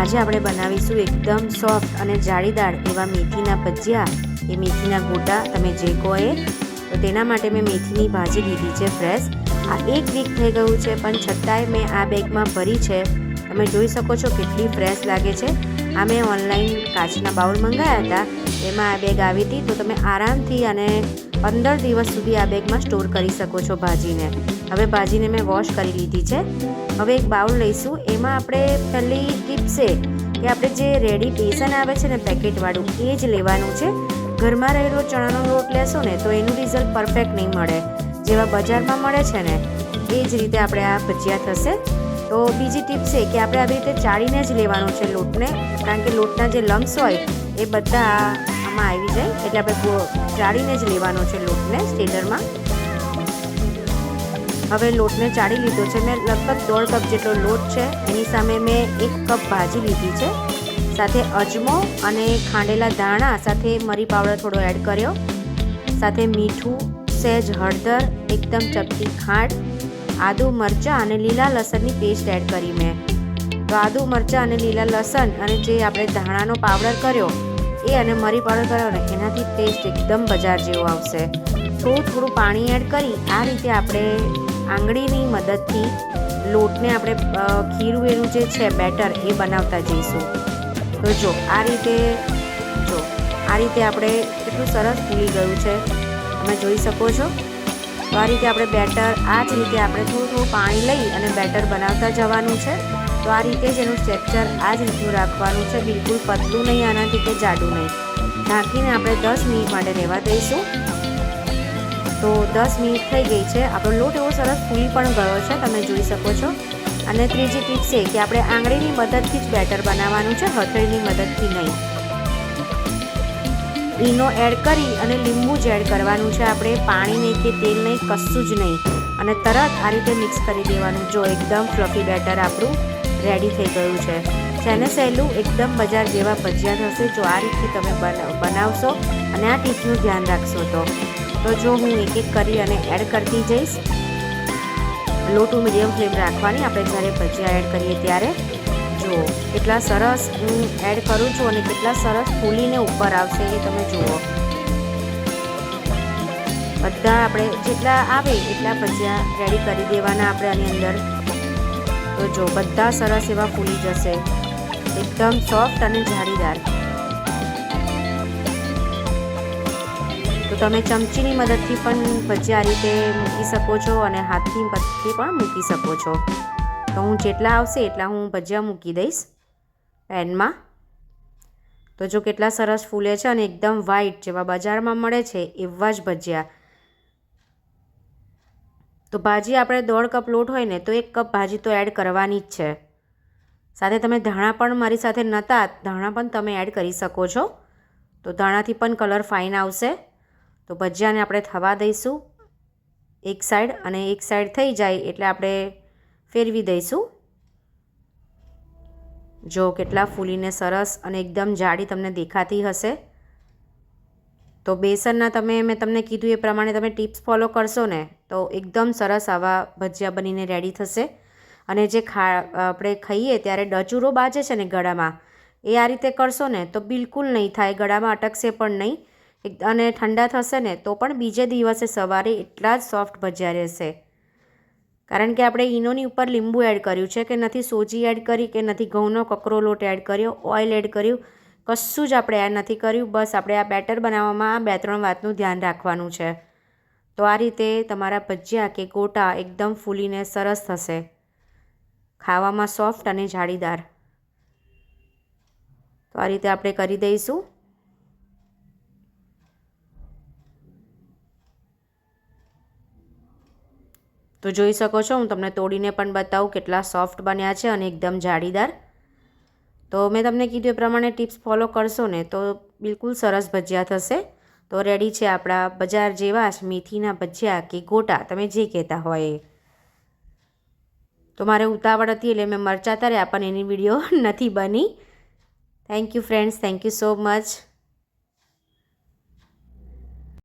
આજે આપણે બનાવીશું એકદમ સોફ્ટ અને જાળીદાર એવા મેથીના ભજીયા. એ મેથીના ગોટા તમે જે કહો એ, તો તેના માટે મેં મેથીની ભાજી લીધી છે ફ્રેશ. આ એક વીક થઈ ગયું છે, પણ છતાંય મેં આ બેગમાં ભરી છે. તમે જોઈ શકો છો કેટલી ફ્રેશ લાગે છે. આ મેં ઓનલાઈન કાચના બાઉલ મંગાવ્યા હતા. એમાં આ બેગ આવી હતી, તો તમે આરામથી અને પંદર દિવસ સુધી આ બેગમાં સ્ટોર કરી શકો છો ભાજીને. હવે ભાજીને મેં વોશ કરી લીધી છે. હવે એક બાઉલ લઈશું. એમાં આપણે પહેલી ટીપ છે કે આપણે જે રેડી બેસન આવે છે ને પેકેટવાળું એ જ લેવાનું છે. ઘરમાં રહેલો ચણાનો લોટ લેશો ને તો એનું રિઝલ્ટ પરફેક્ટ નહીં મળે. જેવા બજારમાં મળે છે ને, એ જ રીતે આપણે આ ભજીયા થશે. તો બીજી ટીપ છે કે આપણે આવી રીતે ચાળીને જ લેવાનું છે લોટને, કારણ કે લોટના જે લમ્સ હોય, એ બધા આમાં આવી જાય. એટલે આપણે ચાળીને જ લેવાનો છે લોટને સ્ટેલરમાં હવે લોટને ચાળી લીધો છે. મેં લગભગ દોઢ કપ જેટલો લોટ છે. એની સામે મેં એક કપ ભાજી લીધી છે. સાથે અજમો અને ખાંડેલા ધાણા, સાથે મરી પાવડર થોડો એડ કર્યો. સાથે મીઠું, સહેજ હળદર, એકદમ ચપટી ખાંડ, આદુ મરચાં અને લીલા લસણની પેસ્ટ એડ કરી મેં. તો આદુ મરચાં અને લીલા લસણ અને જે આપણે ધાણાનો પાવડર કર્યો, એ અને મરી પાવડર કર્યો ને, એનાથી ટેસ્ટ એકદમ બજાર જેવો આવશે. થોડું થોડું પાણી એડ કરી, આ રીતે આપણે આંગળીની મદદથી લોટને આપણે અ, ખીરું એનું જે છે બેટર એ બનાવતા જઈશું. તો જો આ રીતે જો આ રીતે આપણે કેટલું સરસ ફૂલી ગયું છે. તમે જોઈ શકો છો. તો આ રીતે આપણે બેટર આ જ રીતે આપણે થોડું થોડું પાણી લઈ અને બેટર બનાવતા જવાનું છે. તો આ રીતે જ એનું સ્ટ્રેક્ચર આ જ રીતનું રાખવાનું છે. બિલકુલ પતલું નહીં આનાથી કે જાડું નહીં. ઢાંકીને આપણે દસ મિનિટ માટે રહેવા દઈશું. તો દસ મિનિટ થઈ ગઈ છે. આપણો લોટ એવો સરસ ફૂલી પણ ગયો છે, તમે જોઈ શકો છો. અને ત્રીજી ટીપ છે કે આપણે આંગળીની મદદથી જ બેટર બનાવવાનું છે, હથેળીની મદદથી નહીં. ઈનો એડ કરી અને લીંબુ જ એડ કરવાનું છે આપણે, પાણી નહીં કે તેલ નહીં, કશું જ નહીં. અને તરત આ રીતે મિક્સ કરી દેવાનું, જો એકદમ ફ્લફી બેટર આપણું રેડી થઈ ગયું છે. જેને સહેલું એકદમ બજાર જેવા ભજીયા થશે, જો આ રીતથી તમે બના- બનાવશો. અને આ ટીપનું ધ્યાન રાખશો તો. તો જો હું એક એક કરી અને એડ કરતી જઈશ લો ટુ મીડિયમ ફ્લેમ રાખવાની, આપણે જ્યારે ભજીયા એડ કરીએ ત્યારે. જુઓ કેટલા સરસ હું એડ કરું છું અને કેટલા સરસ ફૂલીને ઉપર આવશે એ તમે જુઓ. બધા આપણે જેટલા આવે એટલા ભજીયા રેડી કરી દેવાના આપણે આની અંદર. તો જો, બધા સરસ એવા ફૂલી જશે. એકદમ સોફ્ટ અને જાળીદાર. તો તમે ચમચીની મદદથી પણ ભજીયા આ રીતે મૂકી શકો છો અને હાથની મદદથી પણ મૂકી શકો છો. તો હું જેટલા આવશે એટલા હું ભજીયા મૂકી દઈશ પેનમાં. તો જો કેટલા સરસ ફૂલે છે અને એકદમ વ્હાઈટ જેવા બજારમાં મળે છે એવા જ ભજીયા. તો ભાજી આપણે દોઢ કપ લોટ હોય ને તો એક કપ ભાજી તો એડ કરવાની જ છે. સાથે તમે ધાણા પણ મારી સાથે નહોતા ધાણા પણ તમે એડ કરી શકો છો. તો ધાણાથી પણ કલર ફાઇન આવશે. તો ભજીયાને આપણે થવા દઈશું. એક સાઈડ અને એક સાઈડ થઈ જાય એટલે આપણે ફેરવી દઈશું. જો કેટલા ફૂલીને સરસ અને એકદમ જાડી તમને દેખાતી હશે. તો બેસનના તમે, મેં તમને કીધું એ પ્રમાણે તમે ટિપ્સ ફોલો કરશો ને, તો એકદમ સરસ આવા ભજીયા બનીને રેડી થશે. અને જે ખા, આપણે ખાઈએ ત્યારે ડચુરો બાજે છે ને ગળામાં, એ આ રીતે કરશો ને તો બિલકુલ નહીં થાય, ગળામાં અટકશે પણ નહીં. અને ઠંડા થશે ને, તો પણ બીજે દિવસે સવારે એટલા જ સોફ્ટ ભજીયા રહેશે. કારણ કે આપણે ઈનોની ઉપર લીંબુ એડ કર્યું છે કે નથી સોજી એડ કરી કે નથી ઘઉંનો કકરો લોટ એડ કર્યો, ઓઇલ એડ કર્યું, કશું જ આપણે એડ નથી કર્યું, બસ આપણે આ બેટર બનાવવામાં આ બે ત્રણ વાતનું ધ્યાન રાખવાનું છે. તો આ રીતે તમારા ભજીયા કે ગોટા એકદમ ફૂલીને સરસ થશે. ખાવામાં સોફ્ટ અને જાળીદાર. તો આ રીતે આપણે કરી દઈશું. તો જોઈ શકો છો, હું તમને તોડીને પણ બતાવું કેટલા સોફ્ટ બન્યા છે અને એકદમ જાળીદાર. તો મેં તમને કીધું એ પ્રમાણે ટિપ્સ ફોલો કરશો ને તો બિલકુલ સરસ ભજીયા થશે. તો રેડી છે આપણા બજાર જેવા જ મેથીના ભજીયા કે ગોટા, તમે જે કહેતા હોય તો મારે ઉતાવળ હતી એટલે મેં મરચાં તર્યા, પણ એની વીડિયો નથી બની. Thank you friends thank you so much